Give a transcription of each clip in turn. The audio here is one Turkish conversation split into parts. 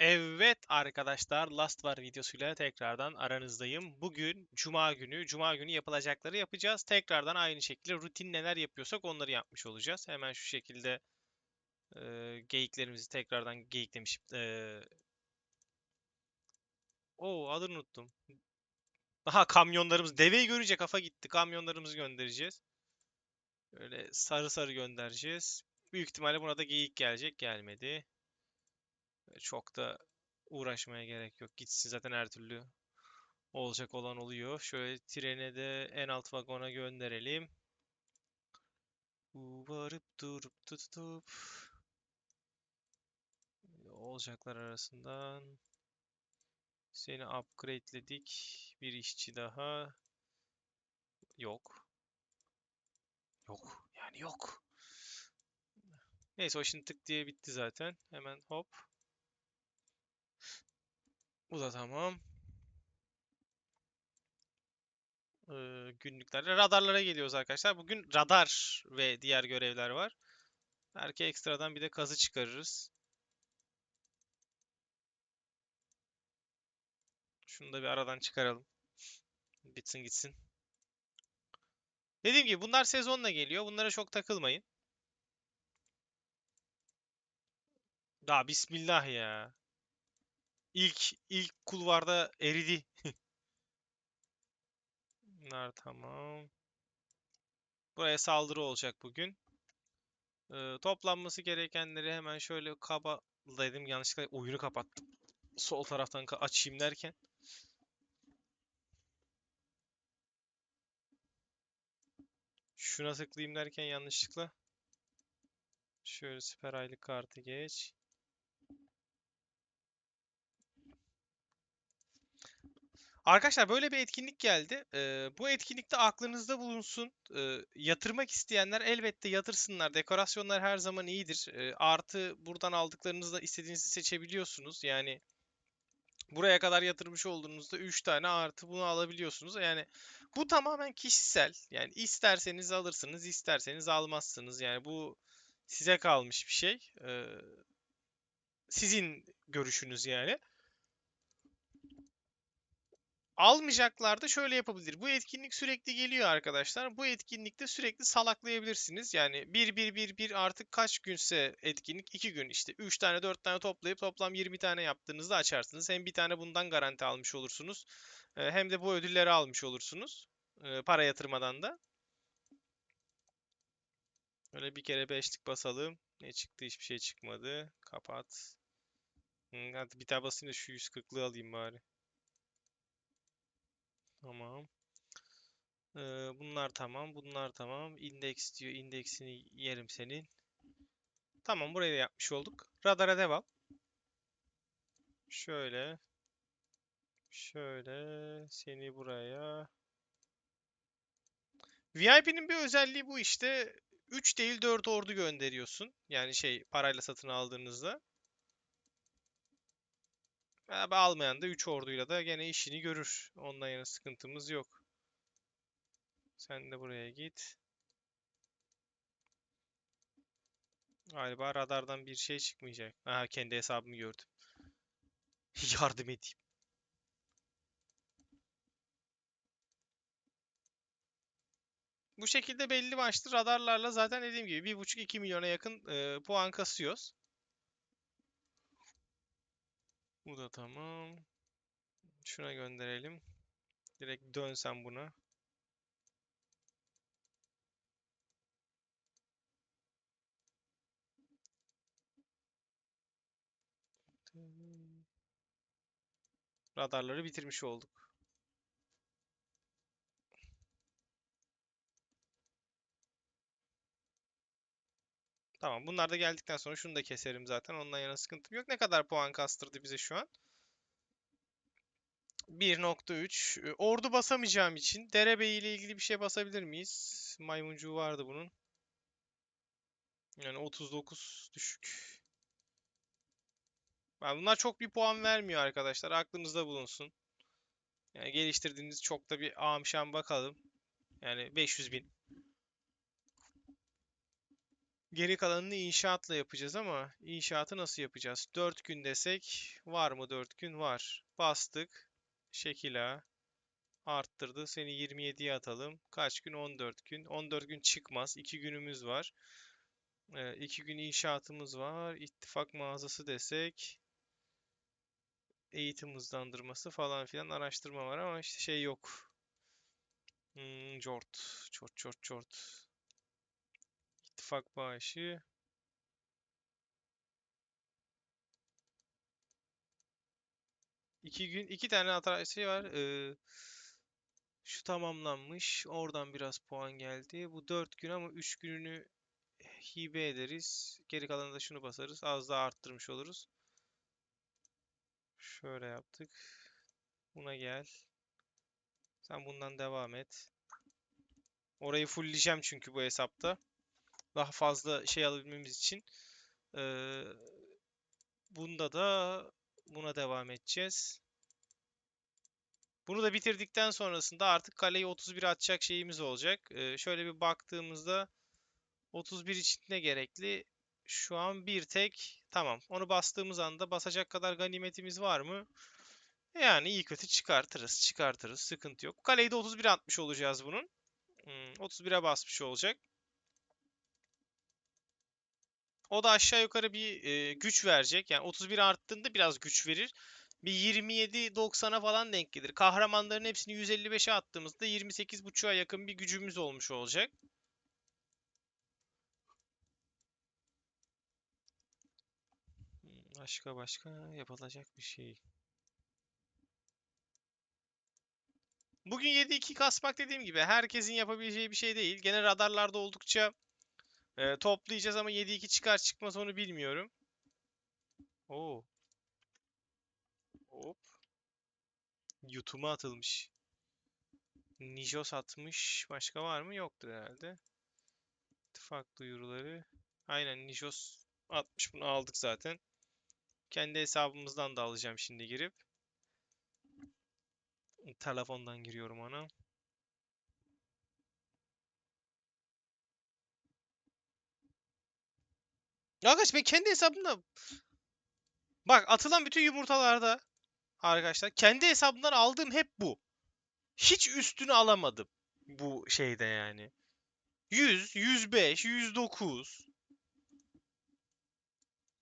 Evet arkadaşlar Last Var videosuyla tekrardan aranızdayım. Bugün Cuma günü, Cuma günü yapılacakları yapacağız. Tekrardan aynı şekilde rutin neler yapıyorsak onları yapmış olacağız. Hemen şu şekilde e, geyiklerimizi tekrardan geyiklemişim. E, Oo adını unuttum. Aha kamyonlarımız, deveyi görünce kafa gitti. Kamyonlarımızı göndereceğiz. Böyle sarı sarı göndereceğiz. Büyük ihtimalle buna da geyik gelecek. Gelmedi. Çok da uğraşmaya gerek yok. Gitsin zaten her türlü olacak olan oluyor. Şöyle trene de en alt vagona gönderelim. Varıp durup tutup olacaklar arasından seni upgrade'ledik. Bir işçi daha yok. Yok. Yani yok. Neyse o şimdi tık diye bitti zaten. Hemen hop. Bu da tamam. Ee, günlüklerde radarlara geliyoruz arkadaşlar. Bugün radar ve diğer görevler var. Belki ekstradan bir de kazı çıkarırız. Şunu da bir aradan çıkaralım. Bitsin gitsin. Dediğim gibi bunlar sezonla geliyor. Bunlara çok takılmayın. Daha bismillah ya. İlk ilk kulvarda eridi. Bunlar tamam. Buraya saldırı olacak bugün. Ee, toplanması gerekenleri hemen şöyle kaba dedim yanlışlıkla oyunu kapattım. Sol taraftan açayım derken. Şuna tıklayayım derken yanlışlıkla. Şöyle süper aylık kartı geç. Arkadaşlar böyle bir etkinlik geldi. Ee, bu etkinlikte aklınızda bulunsun. Ee, yatırmak isteyenler elbette yatırsınlar. Dekorasyonlar her zaman iyidir. Ee, artı buradan aldıklarınızda istediğinizi seçebiliyorsunuz. Yani buraya kadar yatırmış olduğunuzda 3 tane artı bunu alabiliyorsunuz. Yani bu tamamen kişisel. Yani isterseniz alırsınız, isterseniz almazsınız. Yani bu size kalmış bir şey. Ee, sizin görüşünüz yani. Almayacaklar da şöyle yapabilir. Bu etkinlik sürekli geliyor arkadaşlar. Bu etkinlikte sürekli salaklayabilirsiniz. Yani 1 1 1 1 artık kaç günse etkinlik 2 gün işte 3 tane 4 tane toplayıp toplam 20 tane yaptığınızda açarsınız. Hem bir tane bundan garanti almış olursunuz. e, Hem de bu ödülleri almış olursunuz. e, Para yatırmadan da. Öyle bir kere beşlik basalım. Ne çıktı? Hiçbir şey çıkmadı. Kapat. Hadi bir daha basayım da şu 140'lığı alayım bari. Tamam. Ee, bunlar tamam. Bunlar tamam. İndeks diyor. İndeksini yerim senin. Tamam burayı da yapmış olduk. Radara devam. Şöyle. Şöyle. Seni buraya. VIP'nin bir özelliği bu işte. 3 değil 4 ordu gönderiyorsun. Yani şey parayla satın aldığınızda. Abi almayan da 3 orduyla da gene işini görür. Ondan yana sıkıntımız yok. Sen de buraya git. Galiba radardan bir şey çıkmayacak. Aha kendi hesabımı gördüm. Yardım edeyim. Bu şekilde belli başlı radarlarla zaten dediğim gibi 1.5-2 milyona yakın e, puan kasıyoruz. Bu da tamam. Şuna gönderelim. Direkt dönsem buna. Radarları bitirmiş olduk. Tamam bunlar da geldikten sonra şunu da keserim zaten. Ondan yana sıkıntım yok. Ne kadar puan kastırdı bize şu an? 1.3. Ee, Ordu basamayacağım için derebeyi ile ilgili bir şey basabilir miyiz? Maymuncuğu vardı bunun. Yani 39 düşük. Yani bunlar çok bir puan vermiyor arkadaşlar. Aklınızda bulunsun. Yani geliştirdiğiniz çok da bir amşan bakalım. Yani 500 bin. Geri kalanını inşaatla yapacağız ama inşaatı nasıl yapacağız? 4 gün desek var mı 4 gün? Var. Bastık. Şekil A. Arttırdı. Seni 27'ye atalım. Kaç gün? 14 gün. 14 gün çıkmaz. 2 günümüz var. 2 gün inşaatımız var. İttifak mağazası desek. Eğitim hızlandırması falan filan araştırma var ama işte şey yok. Hmm, cort. Çort çort çort. İttifak bağışı. İki gün, iki tane hata şey var. Ee, şu tamamlanmış. Oradan biraz puan geldi. Bu dört gün ama üç gününü hibe ederiz. Geri kalanında da şunu basarız. Az daha arttırmış oluruz. Şöyle yaptık. Buna gel. Sen bundan devam et. Orayı fullleyeceğim çünkü bu hesapta. Daha fazla şey alabilmemiz için. Ee, bunda da buna devam edeceğiz. Bunu da bitirdikten sonrasında artık kaleyi 31 atacak şeyimiz olacak. Ee, şöyle bir baktığımızda 31 için ne gerekli? Şu an bir tek. Tamam. Onu bastığımız anda basacak kadar ganimetimiz var mı? Yani iyi kötü çıkartırız. Çıkartırız. Sıkıntı yok. Kaleyi de 31 atmış olacağız bunun. Hmm, 31'e basmış olacak. O da aşağı yukarı bir e, güç verecek. Yani 31 arttığında biraz güç verir. Bir 27-90'a falan denk gelir. Kahramanların hepsini 155'e attığımızda 28.5'a yakın bir gücümüz olmuş olacak. Başka başka yapılacak bir şey. Bugün 7-2 kasmak dediğim gibi herkesin yapabileceği bir şey değil. Gene radarlarda oldukça e, toplayacağız ama 7-2 çıkar çıkmaz onu bilmiyorum. Oo. Hop. YouTube'a atılmış. Nijos atmış. Başka var mı? Yoktur herhalde. İttifak duyuruları. Aynen Nijos atmış. Bunu aldık zaten. Kendi hesabımızdan da alacağım şimdi girip. Telefondan giriyorum ona. Arkadaş ben kendi hesabımda Bak atılan bütün yumurtalarda arkadaşlar kendi hesabımdan aldığım hep bu. Hiç üstünü alamadım bu şeyde yani. 100, 105, 109.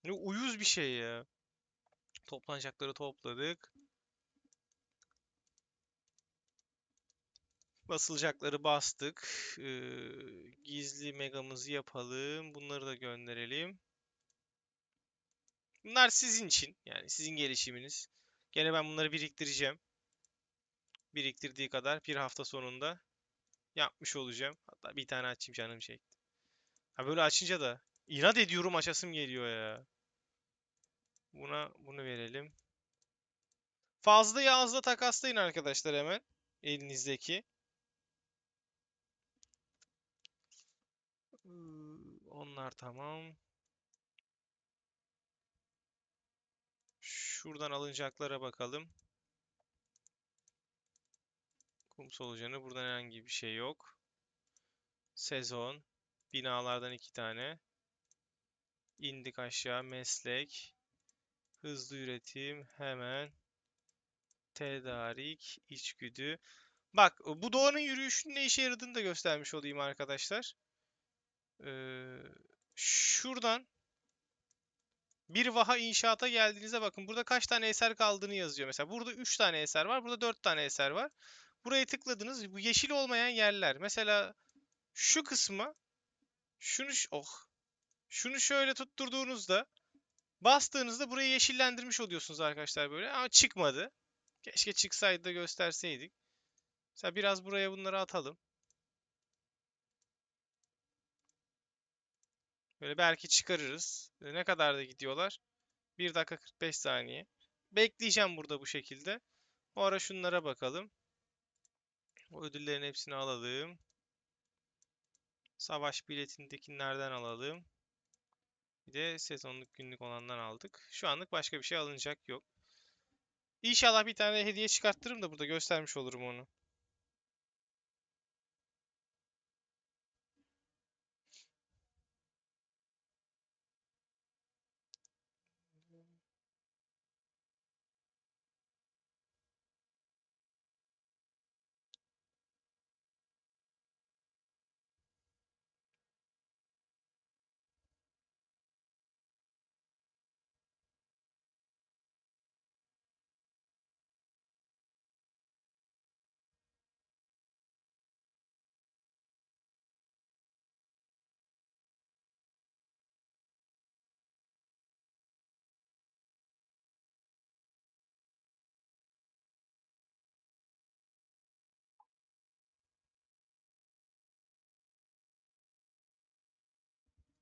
Ne uyuz bir şey ya. Toplanacakları topladık. Basılacakları bastık. Ee, gizli megamızı yapalım. Bunları da gönderelim. Bunlar sizin için. Yani sizin gelişiminiz. Gene ben bunları biriktireceğim. Biriktirdiği kadar bir hafta sonunda yapmış olacağım. Hatta bir tane açayım canım çekti. Ha böyle açınca da inat ediyorum açasım geliyor ya. Buna bunu verelim. Fazla yazla takaslayın arkadaşlar hemen. Elinizdeki. Onlar tamam. Şuradan alınacaklara bakalım. Kum solucanı. Buradan herhangi bir şey yok. Sezon. Binalardan iki tane. İndik aşağı. Meslek. Hızlı üretim. Hemen. Tedarik. içgüdü. Bak bu doğanın yürüyüşünün ne işe yaradığını da göstermiş olayım arkadaşlar. Ee, şuradan bir vaha inşaata geldiğinizde bakın burada kaç tane eser kaldığını yazıyor. Mesela burada 3 tane eser var. Burada 4 tane eser var. Buraya tıkladınız. Bu yeşil olmayan yerler. Mesela şu kısma şunu oh şunu şöyle tutturduğunuzda bastığınızda burayı yeşillendirmiş oluyorsunuz arkadaşlar böyle. Ama çıkmadı. Keşke çıksaydı da gösterseydik. Mesela biraz buraya bunları atalım. Böyle belki çıkarırız. E, ne kadar da gidiyorlar? 1 dakika 45 saniye. Bekleyeceğim burada bu şekilde. O ara şunlara bakalım. O ödüllerin hepsini alalım. Savaş biletindekilerden alalım. Bir de sezonluk günlük olandan aldık. Şu anlık başka bir şey alınacak yok. İnşallah bir tane hediye çıkarttırırım da burada göstermiş olurum onu.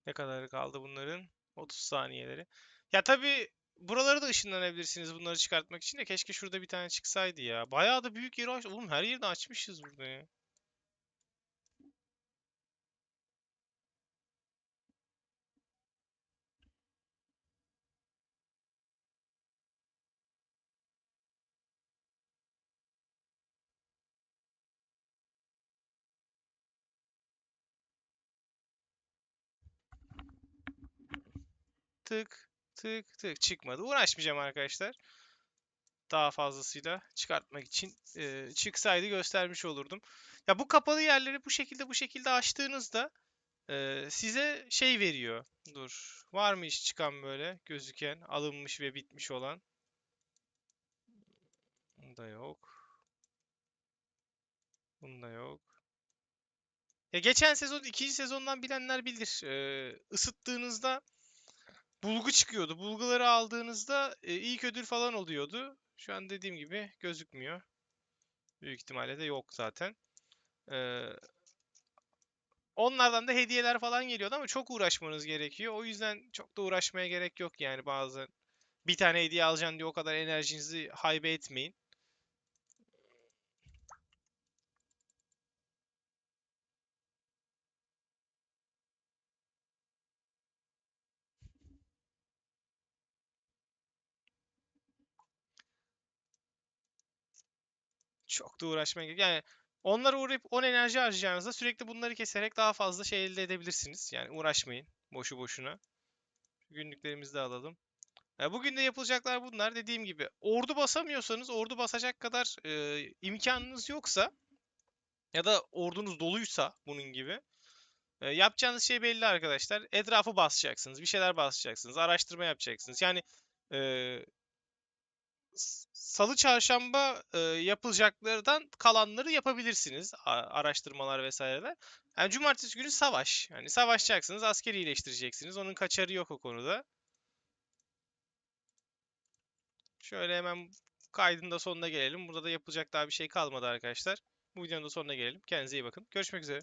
Ne kadar kaldı bunların? 30 saniyeleri. Ya tabii buraları da ışınlanabilirsiniz bunları çıkartmak için de keşke şurada bir tane çıksaydı ya. Bayağı da büyük yeri aç. Oğlum her yeri de açmışız burada ya. Tık tık tık çıkmadı. Uğraşmayacağım arkadaşlar. Daha fazlasıyla çıkartmak için e, çıksaydı göstermiş olurdum. Ya bu kapalı yerleri bu şekilde bu şekilde açtığınızda e, size şey veriyor. Dur. Var mı iş çıkan böyle gözüken, alınmış ve bitmiş olan? Bunda yok. Bunda yok. Ya geçen sezon, ikinci sezondan bilenler bilir. E, ısıttığınızda bulgu çıkıyordu. Bulguları aldığınızda e, ilk ödül falan oluyordu. Şu an dediğim gibi gözükmüyor. Büyük ihtimalle de yok zaten. Ee, onlardan da hediyeler falan geliyordu ama çok uğraşmanız gerekiyor. O yüzden çok da uğraşmaya gerek yok yani bazen. Bir tane hediye alacaksın diye o kadar enerjinizi haybe etmeyin. Çok da uğraşmaya gerek. Yani onlara uğrayıp 10 enerji harcayacağınızda sürekli bunları keserek daha fazla şey elde edebilirsiniz. Yani uğraşmayın boşu boşuna. Günlüklerimizi de alalım. Ya bugün de yapılacaklar bunlar. Dediğim gibi ordu basamıyorsanız, ordu basacak kadar e, imkanınız yoksa ya da ordunuz doluysa bunun gibi e, yapacağınız şey belli arkadaşlar. Etrafı basacaksınız, bir şeyler basacaksınız, araştırma yapacaksınız. Yani e, Salı çarşamba e, yapılacaklardan kalanları yapabilirsiniz. a- araştırmalar vesaireler. Yani cumartesi günü savaş. Yani savaşacaksınız, askeri iyileştireceksiniz. Onun kaçarı yok o konuda. Şöyle hemen kaydın da sonuna gelelim. Burada da yapılacak daha bir şey kalmadı arkadaşlar. Bu videonun da sonuna gelelim. Kendinize iyi bakın. Görüşmek üzere.